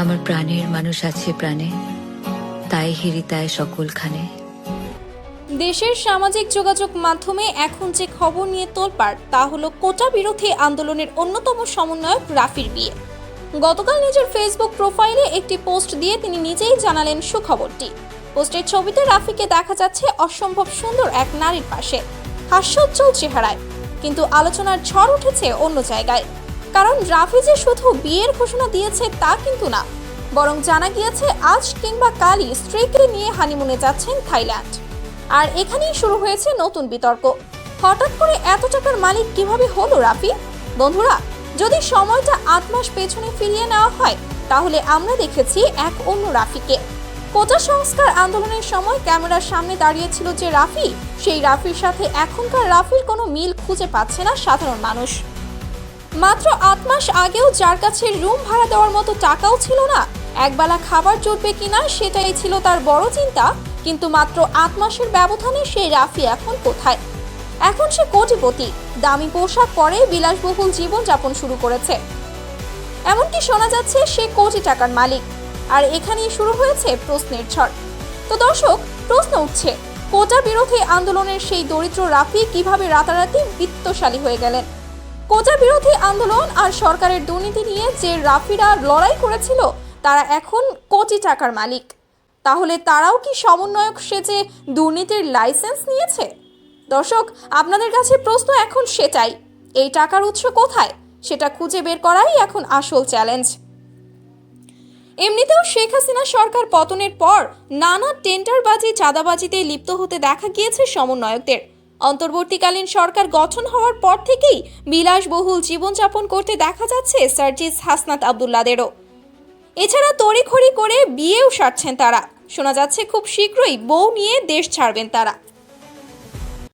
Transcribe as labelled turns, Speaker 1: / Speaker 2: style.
Speaker 1: আমার প্রাণের মানুষ আছে প্রাণে, তাই হেরি তাই সকলখানে
Speaker 2: দেশের সামাজিক যোগাযোগ মাধ্যমে এখন যে খবর নিয়ে তোলপাড়, তা হলো কোটা বিরোধী আন্দোলনের অন্যতম সমন্বয়ক রাফির বিয়ে। গতকাল নিজের ফেসবুক প্রোফাইলে একটি পোস্ট দিয়ে তিনি নিজেই জানালেন সুখবরটি। পোস্টের ছবিতে রাফিকে দেখা যাচ্ছে অসম্ভব সুন্দর এক নারীর পাশে, হাস্যোজ্জ্বল চেহারায়, কিন্তু আলোচনার ঝড় উঠেছে অন্য জায়গায়। কারণ রাফি যে শুধু বিয়ের ঘোষণা দিয়েছে তা কিন্তু না, বরং জানা গিয়েছে আজ কিংবা কালই স্ত্রীকে নিয়ে হানিমুনে যাচ্ছেন থাইল্যান্ড। আর এখানেই শুরু হয়েছে নতুন বিতর্ক। হঠাৎ করে এত টাকার মালিক কীভাবে হলো রাফি? বন্ধুরা, যদি সময়টা আট মাস পেছনে ফিরিয়ে নেওয়া হয়, তাহলে আমরা দেখেছি এক অন্য রাফিকে। কোটা সংস্কার আন্দোলনের সময় ক্যামেরার সামনে দাঁড়িয়েছিল যে রাফি, সেই রাফির সাথে এখনকার রাফির কোনো মিল খুঁজে পাচ্ছে না সাধারণ মানুষ। মাত্র আট মাস আগেও যার কাছে রুম ভাড়া দেওয়ার মতো টাকাও ছিল না, একবেলা খাবার জুটবে কিনা সেটাই ছিল তার বড় চিন্তা, কিন্তু মাত্র আট মাসের ব্যবধানে সেই রাফি এখন কোথায়? এখন সে কোটিপতি, দামি পোশাক পরে বিলাসবহুল জীবন যাপন শুরু করেছে। এমনকি শোনা যাচ্ছে সে কোটি টাকার মালিক, আর এখানেই শুরু হয়েছে প্রশ্নের ঝড়। তো দর্শক, প্রশ্ন উঠছে কোটা বিরোধী আন্দোলনের সেই দরিদ্র রাফি কীভাবে রাতারাতি বিত্তশালী হয়ে গেলেন? কোটা বিরোধী আন্দোলন আর সরকারের দুর্নীতি নিয়ে যে রাফিরা লড়াই করেছিল, তারা এখন কোটি টাকার মালিক। তাহলে তারাও কি সমন্বয়ক সেজে দুর্নীতির লাইসেন্স নিয়েছে? দর্শক, আপনাদের কাছে প্রশ্ন এখন সেটাই, এই টাকার উৎস কোথায়? সেটা খুঁজে বের করাই এখন আসল চ্যালেঞ্জ। এমনিতেও শেখ হাসিনা সরকার পতনের পর নানা টেন্ডারবাজি, চাঁদাবাজিতে লিপ্ত হতে দেখা গিয়েছে সমন্বয়কদের। অন্তর্বর্তীকালীন সরকার গঠন হওয়ার পর থেকেই বিলাসবহুল জীবনযাপন করতে দেখা যাচ্ছে সার্জিস হাসনাত আবদুল্লাদেরও। এছাড়া তড়িখড়ি করে বিয়েও সারছেন তারা। শোনা যাচ্ছে খুব শীঘ্রই বউ নিয়ে দেশ ছাড়বেন তারা।